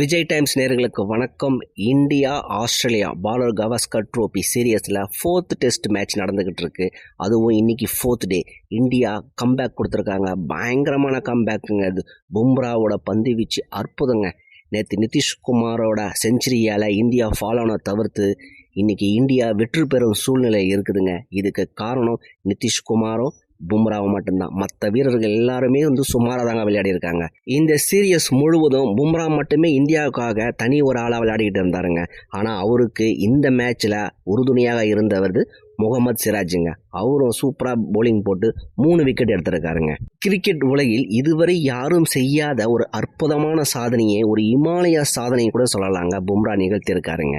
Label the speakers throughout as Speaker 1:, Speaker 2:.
Speaker 1: Vijay times நேர்களுக்கு வணக்கம். India Australia Border Gavaskar trophy சீரியஸில் fourth test match நடந்துக்கிட்டு இருக்கு. அதுவும் இன்னைக்கு ஃபோர்த் டே இந்தியா கம்பேக் கொடுத்துருக்காங்க. பயங்கரமான கம்பேக்குங்க அது. பும்ராவோட பந்து வீச்சு அற்புதங்க. நேற்று நிதிஷ்குமாரோட செஞ்சுரியால் இந்தியா ஃபாலோனை தவிர்த்து இன்றைக்கி இந்தியா வெற்றி பெறும் சூழ்நிலை இருக்குதுங்க. இதுக்கு காரணம் நிதிஷ்குமாரும் பும்ராவும் மட்டும்தான். மற்ற வீரர்கள் எல்லாருமே வந்து சுமாராக தாங்க விளையாடி இருக்காங்க. இந்த சீரியஸ் முழுவதும் பும்ரா மட்டுமே இந்தியாவுக்காக தனி ஒரு ஆளாக விளையாடிக்கிட்டு இருந்தாருங்க. ஆனால் அவருக்கு இந்த மேட்ச்சில் உறுதுணையாக இருந்தவர் முகமது சிராஜுங்க. அவரும் சூப்பராக போலிங் போட்டு மூணு விக்கெட் எடுத்திருக்காருங்க. கிரிக்கெட் உலகில் இதுவரை யாரும் செய்யாத ஒரு அற்புதமான சாதனையை ஒரு இமாலய சாதனையை கூட சொல்லலாங்க. பும்ரா நிகழ்த்தியிருக்காருங்க.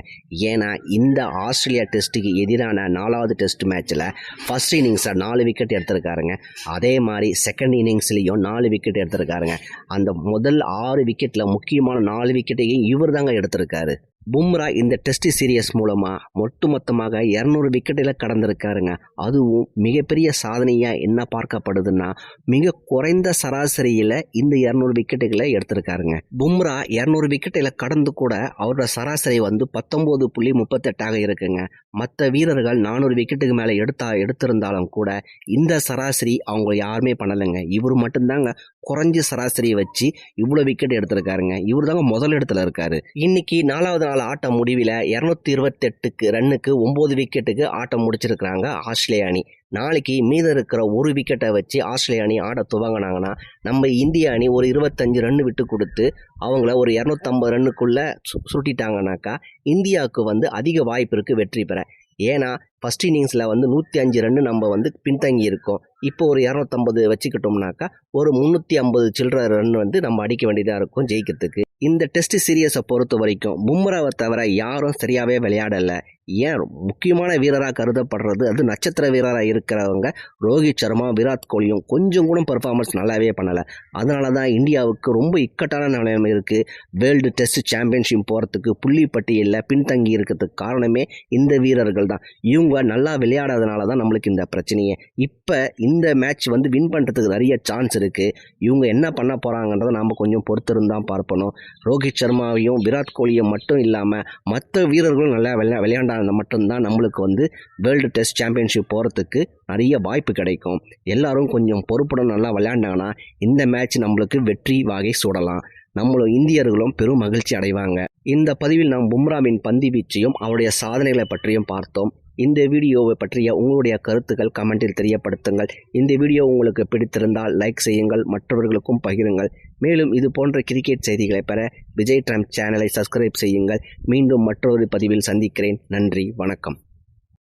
Speaker 1: ஏன்னா இந்த ஆஸ்திரேலியா டெஸ்ட்டுக்கு எதிரான நாலாவது டெஸ்ட் மேட்ச்சில் ஃபர்ஸ்ட் இன்னிங்ஸில் நாலு விக்கெட் எடுத்திருக்காருங்க. அதே மாதிரி செகண்ட் இன்னிங்ஸ்லேயும் நாலு விக்கெட் எடுத்திருக்காருங்க. அந்த முதல் ஆறு விக்கெட்டில் முக்கியமான நாலு விக்கெட்டையும் இவர் தாங்க எடுத்திருக்காரு. பும்ரா இந்த டெஸ்ட் சீரியஸ் மூலமாக ஒட்டுமொத்தமாக இரநூறு விக்கெட்டில் கடந்திருக்காருங்க. அதுவும் மிகப்பெரிய சாதனையாக என்ன பார்க்கப்படுதுன்னா மிக குறைந்த சராசரியில் இந்த இரநூறு விக்கெட்டுகளை எடுத்திருக்காருங்க. பும்ரா இரநூறு விக்கெட்டில் கடந்து கூட அவரோட சராசரி வந்து பத்தொம்போது புள்ளி முப்பத்தெட்டாக இருக்குங்க. மற்ற வீரர்கள் நானூறு விக்கெட்டுக்கு மேலே எடுத்தா எடுத்திருந்தாலும் கூட இந்த சராசரி அவங்க யாருமே பண்ணலைங்க. இவர் மட்டும்தாங்க குறைஞ்ச சராசரியை வச்சு இவ்வளோ விக்கெட் எடுத்திருக்காருங்க. இவர் தாங்க முதல் இடத்துல இருக்காரு. இன்னைக்கு நாலாவது நாள் ஆட்டம் முடிவில் இரநூத்தி இருபத்தெட்டுக்கு ரன்னுக்கு ஒம்பது விக்கெட்டுக்கு ஆட்டம் முடிச்சிருக்கிறாங்க ஆஸ்திரேலியா அணி. நாளைக்கு மீதம் இருக்கிற ஒரு விக்கெட்டை வச்சு ஆஸ்திரேலிய அணி ஆட துவங்கினாங்கன்னா நம்ம இந்திய அணி ஒரு இருபத்தஞ்சு ரன் விட்டு கொடுத்து அவங்கள ஒரு இரநூத்தம்பது ரன்னுக்குள்ளே சு சுருட்டிட்டாங்கனாக்கா இந்தியாவுக்கு வந்து அதிக வாய்ப்பு இருக்குது வெற்றி பெற. ஏன்னா ஃபஸ்ட் இன்னிங்ஸில் வந்து நூற்றி அஞ்சு ரன்னு நம்ம வந்து பின்தங்கி இருக்கோம் இப்போ ஒரு இரநூத்தம்பது வச்சுக்கிட்டோம்னாக்கா ஒரு முந்நூற்றி ஐம்பது சில்லற ரன் வந்து நம்ம அடிக்க வேண்டியதாக இருக்கும் ஜெயிக்கிறதுக்கு. இந்த டெஸ்ட் சீரியஸை பொறுத்த வரைக்கும் பும்ராவை தவிர யாரும் சரியாகவே விளையாடலை. ஏன்? முக்கியமான வீரராக கருதப்படுறது அது நட்சத்திர வீரராக இருக்கிறவங்க. ரோஹித் சர்மா விராட் கோலியும் கொஞ்சம் கூட பர்ஃபார்மன்ஸ் நல்லாவே பண்ணலை. அதனால தான் இந்தியாவுக்கு ரொம்ப இக்கட்டான நிலைமை இருக்குது வேர்ல்டு டெஸ்ட் சாம்பியன்ஷிப் போகிறதுக்கு புள்ளி பட்டியலில் பின்தங்கி இருக்கிறதுக்கு காரணமே இந்த வீரர்கள் தான். இவங்க நல்லா விளையாடாதனால தான் நம்மளுக்கு இந்த பிரச்சனையே. இப்போ இந்த மேட்ச் வந்து வின் பண்ணுறதுக்கு நிறைய சான்ஸ் இருக்குது இவங்க என்ன பண்ண போகிறாங்கன்றதை நாம் கொஞ்சம் பொறுத்திருந்தான் பார்ப்பணும். ரோஹித் சர்மாவையும் விராட் கோலியும் மட்டும் இல்லாமல் மற்ற வீரர்களும் நல்லா விளையா விளையாண்டா மட்டும்தான் நம்மளுக்கு வந்து வேர்ல்டு டெஸ்ட் சாம்பியன்ஷிப் போகிறதுக்கு நிறைய வாய்ப்பு கிடைக்கும். எல்லாரும் கொஞ்சம் பொறுப்புடன் நல்லா விளையாண்டாங்கன்னா இந்த மேட்ச் நம்மளுக்கு வெற்றி வாகை சூடலாம். நம்மளும் இந்தியர்களும் பெரும் மகிழ்ச்சி அடைவாங்க. இந்த பதிவில் நாம் பும்ராவின் பந்து வீச்சையும் அவருடைய சாதனைகளை பற்றியும் பார்த்தோம். இந்த வீடியோவை பற்றிய உங்களுடைய கருத்துக்கள் கமெண்டில் தெரியப்படுத்துங்கள். இந்த வீடியோ உங்களுக்கு பிடித்திருந்தால் லைக் செய்யுங்கள் மற்றவர்களுக்கும் பகிருங்கள். மேலும் இது போன்ற கிரிக்கெட் செய்திகளை பெற விஜய் ட்ரம்ப் சேனலை சப்ஸ்கிரைப் செய்யுங்கள். மீண்டும் மற்றொரு பதிவில் சந்திக்கிறேன். நன்றி வணக்கம்.